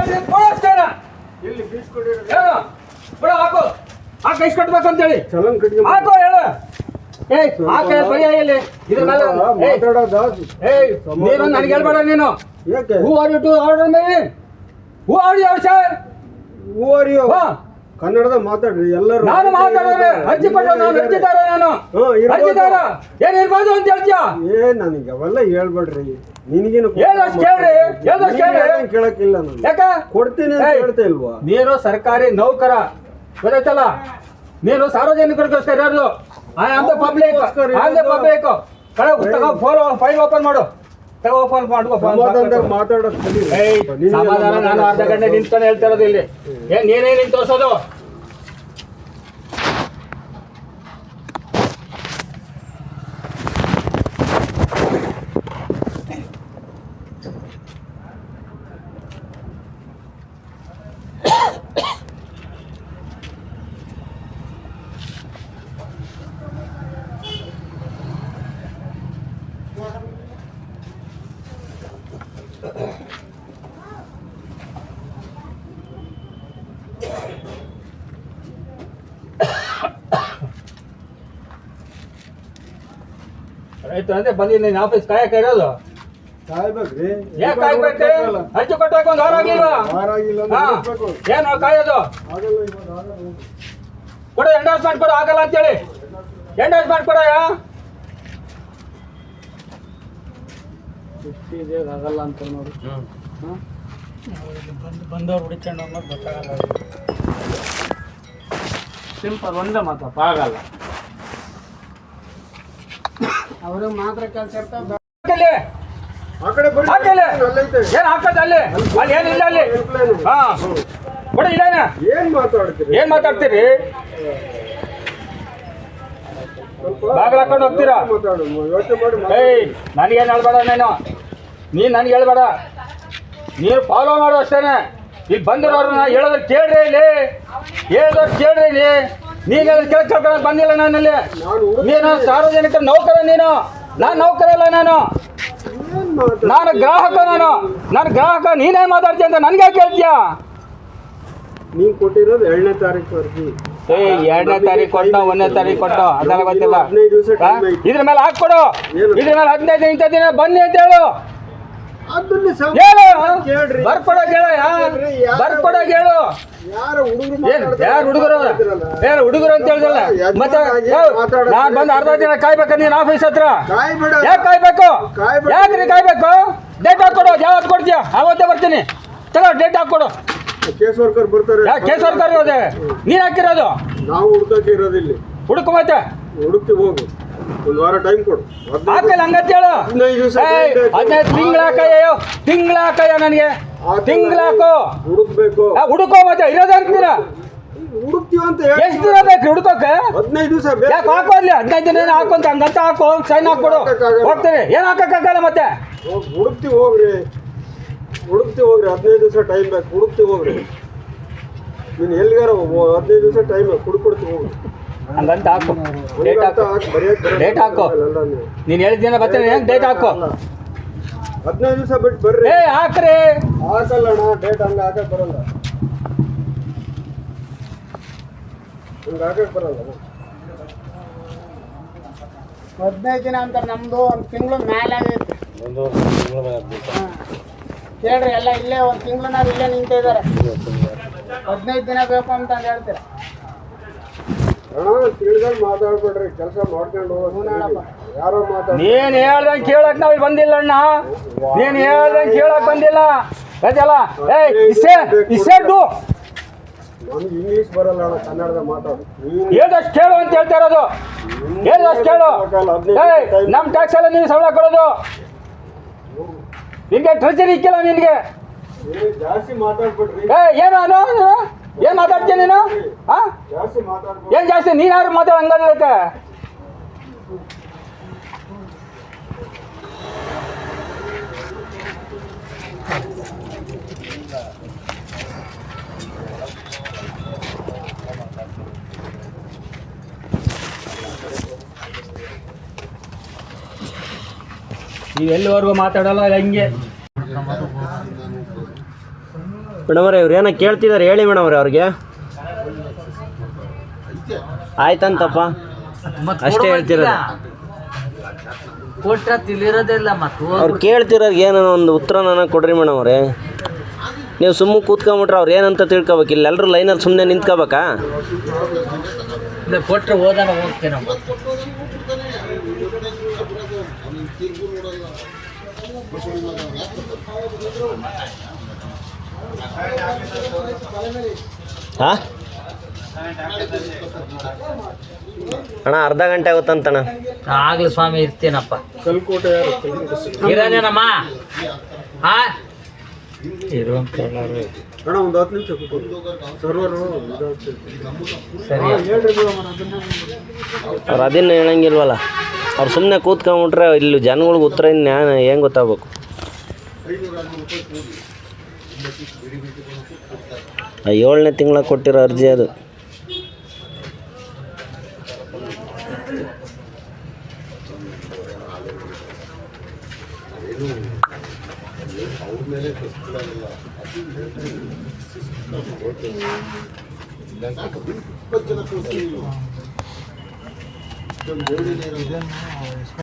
ಹಾಕೋ ಇಲ್ಲಿ ಕೊಡಿರಿ ಏನು ಬಿಡ ಹಾಕು. ಹಾಕು ಇಷ್ಟು ಕಟ್ಬೇಕು ಅಂತೇಳಿ ಚಲನ್ ಕಟ್ಗೆ ಹಾಕು ಹೇಳು. ಏಯ್ ಹಾಕ ಬರೀ ಇಲ್ಲಿ. ಇದ್ರ ಮೇಲೆ ಏಯ್ ಮಾತಾಡೋದು ಏಯ್ ನೀನು ನನಗೆ ಹೇಳ್ಬೇಡ ನೀನು. ಯಾಕೆ? Who are you to order ಮೇಲೆ. Who are you sir. Oreo ಹಾ ಕನ್ನಡದ ಮಾತಾಡ್ರಿ ಎಲ್ಲರೂ ನಾನು ಮಾತಾಡೋದು ಅರ್ಜಿ ಕೊಟ್ಟು ನಾನು ಅರ್ಜಿದಾರ ನಾನು. ಅರ್ಜಿದಾರ ಏನ್ ಇರ್ಬೋದು ಅಂತ ಹೇಳ್ತೀಯ? ಏ ನನಗೆ ಅವೆಲ್ಲ ಹೇಳ್ಬೇಡ್ರಿ. ನಿನಗೇನು ಹೇಳೋಷ್ಟು ಕೇಳ್ರಿ ಹೇಳೋಷ್ಟು ಕೇಳ್ರಿ. ಕೇಳಕ್ಕಿಲ್ಲ ನಾನು. ಯಾಕ? ಕೊಡ್ತೀನಿ ಅಂತ. ಹೇಳ್ತಾ ಇಲ್ವಾ? ನೀನು ಸರ್ಕಾರಿ ನೌಕರ. ಗೊತ್ತಾಯ್ತಲ್ಲ? ನೀನು ಸಾರ್ವಜನಿಕರಿಗೋಸ್ಕರ ಇರೋದು I am the public I am the public ತಗೋ ಫೋನ್ ಫೈಲ್ ಓಪನ್ ಮಾಡು. ತಗೋ ಫೋನ್ ಮಾಡ್ಕೋ ಮಾತಾಡೋದು ಸಮಾಧಾನ ನಾನು ಅರ್ಧ ಗಂಟೆ ನಿಂತ್ಕೊಂಡು ಹೇಳ್ತಾ ಇರೋದು ಇಲ್ಲಿ. ಏನ್ ನೀನೇ ನಿಂತು ತೋರ್ಸೋದು ಆಯ್ತು ಅಂದ್ರೆ ಬಂದಿಲ್ಲ ನೀನು ಆಫೀಸ್ ಕಾಯಕ ಇರೋದು. ಕಾಯ್ಬೇಕ್ರಿ. ಯಾಕೆ ಕಾಯ್ಬೇಕು ಅರ್ಜಿ ಕೊಟ್ಟಾಕ ಒಂದು ವಾರ ಆಗಿಲ್ವಾ? ವಾರ ಆಗಿಲ್ಲ ಹಾ. ಏನು ಕಾಯೋದು. ಕೊಡು ಎಂಡೋರ್ಸ್ಮೆಂಟ್ ಕೊಡು ಆಗಲ್ಲ ಅಂತೇಳಿ. ಎಂಡೋರ್ಸ್ಮೆಂಟ್ ಕೊಡಯ್ಯ ಆಗಲ್ಲ ಅಂತ ನೋಡಿ. ಬಂದು ಬಂದವ್ರು ಹುಡುಕೊಂಡು ಅನ್ನೋದು ಗೊತ್ತಾಗಲ್ಲ. ಸಿಂಪಲ್ ಒಂದೇ ಮಾತಪ್ಪ ಆಗಲ್ಲ. ಅವರು ಮಾತ್ರ ಕೆಲಸ ಇರ್ತಾವ ಆ ಕಡೆ ಅಲ್ಲೈತೆ. ಏನ್ ಹಾಕೋದು ಅಲ್ಲಿ? ಅಲ್ಲಿ ಏನಿಲ್ಲ ಅಲ್ಲಿ? ಹಾಂ ಹಾ. ಕೊಡು ಇಲ್ಲೇನ? ಏನು ಮಾತಾಡ್ತೀರಿ? ಏನು ಮಾತಾಡ್ತೀರಿ? ಬಾಗ್ಲ ಹಾಕೊಂಡು ಹೋಗ್ತೀರಾ? ಮಾತಾಡು. ಯೋಚನೆ ಮಾಡಿ ಮಾತಾಡು. ಏಯ್ ನನಗೇನು ಹೇಳ್ಬೇಡ ನೀನು. ನೀನು ನನಗೆ ಹೇಳ್ಬೇಡ. ನೀನು ಫಾಲೋ ಮಾಡು ಅಷ್ಟೇನೆ. ಇಲ್ಲಿ ಬಂದಿರೋರು ನಾ ಹೇಳೋದ್ರ ಕೇಳ್ರಿ ಇಲ್ಲಿ. ಹೇಳೋದ್ರ ಕೇಳ್ರಿ ಇಲ್ಲಿ. ನೀನು ಕೆಲಸ ಕೇಳಕ್ ಬಂದಿಲ್ಲ ನಾನಲ್ಲಿ. ನಾನು ಸಾರ್ವಜನಿಕ ನೌಕರ ನೀನು. ನಾನು ನೌಕರ ಅಲ್ಲ ನಾನು. ನಾನು ಗ್ರಾಹಕ ನಾನು. ನಾನು ಗ್ರಾಹಕ ನೀನೇ ಮಾತಾಡ್ತೀಯ ಅಂತ ನನಗೆ ಕೇಳ್ತೀಯಾ ನೀನ್ ಕೊಟ್ಟಿರೋದು ಎರಡನೇ ತಾರೀಕು ಅರ್ಜಿ. ಎರಡನೇ ತಾರೀಕು ಕೊಟ್ಟು ಒಂದನೇ ತಾರೀಕು ಕೊಟ್ಟು ಅದೆಲ್ಲ ಗೊತ್ತಿಲ್ಲ. ಇದ್ರ ಮೇಲೆ ಹಾಕ್ಕೊಡು? ಇದ್ರ ಮೇಲೆ ಹದಿನೈದು ಇಂಥ ದಿನ ಬನ್ನಿ ಅಂತ ಹೇಳು. ಹೇಳು. ಕೇಳ್ರಿ. ಬರ್ಕೊಡೋಕ್ ಹೇಳು ಬರ್ಕೊಡೋಕ್ ಹೇಳು ಏನ್ ಯಾರು ಹುಡುಗರು? ಯಾರು ಹುಡುಗರು ಅಂತ ಹೇಳ್ದಲ್ಲ? ಮತ್ತೆ ನಾನು ಬಂದು ಅರ್ಧ ದಿನ ಕಾಯ್ಬೇಕ ನೀನ್ ಆಫೀಸ್ ಹತ್ರ? ಯಾಕೆ ಕಾಯ್ಬೇಕು. ಯಾಕ್ರಿ ಕಾಯ್ಬೇಕು? ಡೇಟ್ ಹಾಕೊಡು ಯಾವತ್ತು ಕೊಡ್ತೀಯ? ಅವತ್ತೇ ಬರ್ತೀನಿ. ತಗೋ ಡೇಟ್ ಹಾಕೊಡು ಕೇಸ್ ವರ್ಕರ್ ಬರ್ತಾರೆ. ಕೇಸ್ ವರ್ಕರ್ ಇದೆ ನೀನ್ ಹಾಕಿರೋದು ನಾವು ಹುಡುಕಕ್ಕೆ ಇರೋದಿಲ್ಲಿ. ಹುಡುಕು ಮತ್ತೆ? ಹುಡುಕ್ತಿ ಹೋಗು. ಒಂದ್ ವಾರ ಟೈಮ್ ಕೊಡು. ಹಾಕಲ್ಲ ಹಂಗಂತ ಹೇಳು. ಹದಿನೈದು ದಿವಸ ಹದಿನೈದು ತಿಂಗಳ ಹಾಕಯ್ಯೋ ತಿಂಗಳ ಹಾಕಯ್ಯ ನನಗೆ. ತಿಂಗಳ ಹಾಕು. ಹುಡುಕ್ಬೇಕು. ಆ, ಹುಡುಕೋ ಮತ್ತೆ ಇರೋದೇ ಅಂತೀರ? ಹುಡುಕ್ತೀವಿ ಅಂತ ಎಷ್ಟು ದಿನ ಬೇಕು ಹುಡುಕೋಕೆ? ಹದಿನೈದು ದಿವಸ ಯಾಕೆ ಹಾಕೋ ಅಲ್ಲಿ ಹದಿನೈದು ದಿನ ಹಾಕೊಂತ ಹಂಗಂತ ಹಾಕೋ ಸೈನ್ ಹಾಕ್ಬಿಡು. ಹೋಗ್ತೀನಿ. ಏನು ಹಾಕಕ್ಕಾಗಲ್ಲ ಮತ್ತೆ? ಹುಡುಕ್ತಿ ಹೋಗ್ರಿ. ಹುಡುಕ್ತಿ ಹೋಗ್ರಿ. ಹದಿನೈದು ದಿವಸ ಟೈಮ್ ಬೇಕು. ಹುಡುಕ್ತಿ ಹೋಗ್ರಿ. ನೀನು ಎಲ್ಲಿಗಾರ ಹದಿನೈದು ದಿವಸ ಟೈಮ್ ಬೇಕು. ಹುಡುಕೊಡ್ತಿ ಹೋಗ್ರಿ ಹಂಗಂತ ಹಾಕು. ಡೇಟ್ ಹಾಕು. ಡೇಟ್ ಹಾಕು. ನೀನು ಹೇಳಿದ ದಿನ ಬರ್ತೀನಿ ಹೆಂಗ್ ಡೇಟ್ ಹಾಕು? ಹದಿನೈದು ದಿವಸ ಬಿಟ್ಟು ಬರ್ರಿ. ಏ ಹಾಕ್ರಿ. ಹಾಕಲ್ಲ ಅಣ್ಣ ಡೇಟ್ ಹಂಗ ಹಾಕಕ್ ಬರಲ್ಲ. ಹಂಗ ಹಾಕಕ್ ಬರಲ್ಲ. ಹದಿನೈದು ದಿನ ಅಂತ ನಮ್ದು ಒಂದು ತಿಂಗಳು ಮೇಲೆ ಆಗೈತಿ ಹಾ. ಕೇಳ್ರಿ ಎಲ್ಲ ಇಲ್ಲೇ ಒಂದು ತಿಂಗಳನ್ನ ಇಲ್ಲೇ ನಿಂತಿದ್ದಾರೆ. ಇದಾರೆ ಹದಿನೈದು ದಿನ ಬೇಕು ಅಂತ ಹೇಳ್ತೀರ? ಅಣ್ಣ ತಿಳಿದಾಗ ಮಾತಾಡ್ಬೇಡ್ರಿ ಕೆಲಸ ಮಾಡ್ಕೊಂಡು ಯಾರೋ ಮಾತಾಡ ನೀನ್ ಹೇಳ್ದಂಗೆ ಕೇಳಕ್ ನಾವ್ ಇಲ್ಲಿ ಬಂದಿಲ್ಲ ಅಣ್ಣ. ನೀನ್ ಹೇಳ್ದಂಗೆ ಕೇಳಕ್ ಬಂದಿಲ್ಲ. ಆಯ್ತಲ್ಲ ಏ ಇಸೆ ಇಸೆಡ್ಡು ನಮ್ಗೆ ಇಂಗ್ಲೀಷ್ ಬರಲ್ಲ ಅಣ್ಣ ಕನ್ನಡದ ಮಾತಾಡು. ಏನಷ್ಟು ಕೇಳು ಅಂತ ಹೇಳ್ತಾ ಇರೋದು. ಏನಷ್ಟು ಕೇಳು. ಏಯ್ ನಮ್ಮ ಟ್ಯಾಕ್ಸ್ ಎಲ್ಲ ನೀವು ಸಂಬಳ ಕೊಡೋದು. ನಿನ್ಗೆ ಟ್ರೆಜರಿ ಇಕ್ಕಿಲ್ಲ ನಿನ್ಗೆ. ನೀನು ಜಾಸ್ತಿ ಮಾತಾಡ್ಬಿಡ್ರಿ. ಏ ಏನು ಅನು? ಏನು ಮಾತಾಡ್ತೀಯ ನೀನು? ಮಾತಾಡ್ಬೇಡಿ ಏನ್ ಜಾಸ್ತಿ? ನೀನ್ ಯಾರು ಮಾತಾಡ ಹಂಗಕ್ಕೆ ನೀವು ಎಲ್ಲಿವರೆಗೂ ಮಾತಾಡಲ್ಲ ಹಂಗೆ. ಮೇಡಮರೇ ಇವ್ರು ಏನೋ ಕೇಳ್ತಿದ್ದಾರೆ ಹೇಳಿ ಮೇಡಮರೇ ಅವ್ರಿಗೆ. ಆಯ್ತಂತಪ್ಪ. ಅಷ್ಟೇ ಹೇಳ್ತಿರೋದು. ಕೊಟ್ರ ತಿಳಿರೋದಿಲ್ಲ ಮತ್ತು ಅವ್ರು ಕೇಳ್ತಿರೋದು ಏನೋ ಒಂದು ಉತ್ತರ ನನಗೆ ಕೊಡ್ರಿ ಮೇಡಮ್ ಅವ್ರೆ ನೀವು ಸುಮ್ಮನೆ ಕೂತ್ಕೊಂಬಿಟ್ರೆ ಅವ್ರು ಏನಂತ ತಿಳ್ಕೊಬೇಕು? ಇಲ್ಲಿ ಎಲ್ಲರೂ ಲೈನಲ್ಲಿ ಸುಮ್ಮನೆ ನಿಂತ್ಕೋಬೇಕಾ? ಕೊಟ್ಟರೆ ಹೋದಾಗ ಹೋಗ್ತೇನೆ ಹೋಗ್ತೇನಮ್ಮ ಹಾಂ? ಅಣ್ಣ ಅರ್ಧ ಗಂಟೆ ಆಗುತ್ತಂತಣ್ಣ. ಆಗ್ಲಿ ಸ್ವಾಮಿ ಇರ್ತೀನಪ್ಪ. ಕಲ್ಕೋಟೆ ಯಾರು? ಇರೋದೇನಮ್ಮ ಹಾ? ಇರು ಅಣ್ಣ ಒಂದು ಹತ್ತು ನಿಮಿಷ ಸರ್ವರ್ ಸರಿ. ಹೇಳ್ರಿ ಮೇಡಮ್ ಅದನ್ನ ಅವ್ರು ಅದನ್ನ ಹೇಳಂಗಿಲ್ವಲ್ಲ. ಅವ್ರು ಸುಮ್ಮನೆ ಕೂತ್ಕೊಂಡ್ಬಿಟ್ರೆ ಇಲ್ಲಿ ಜನಗಳಿಗೆ ಉತ್ತರ ಇನ್ನು ಹೆಂಗೆ ಗೊತ್ತಾಗ್ಬೇಕು? ಏಳನೇ ತಿಂಗಳ ಕೊಟ್ಟಿರೋ ಅರ್ಜಿ ಅದು. ಇಪ್ಪತ್ತು ಜನ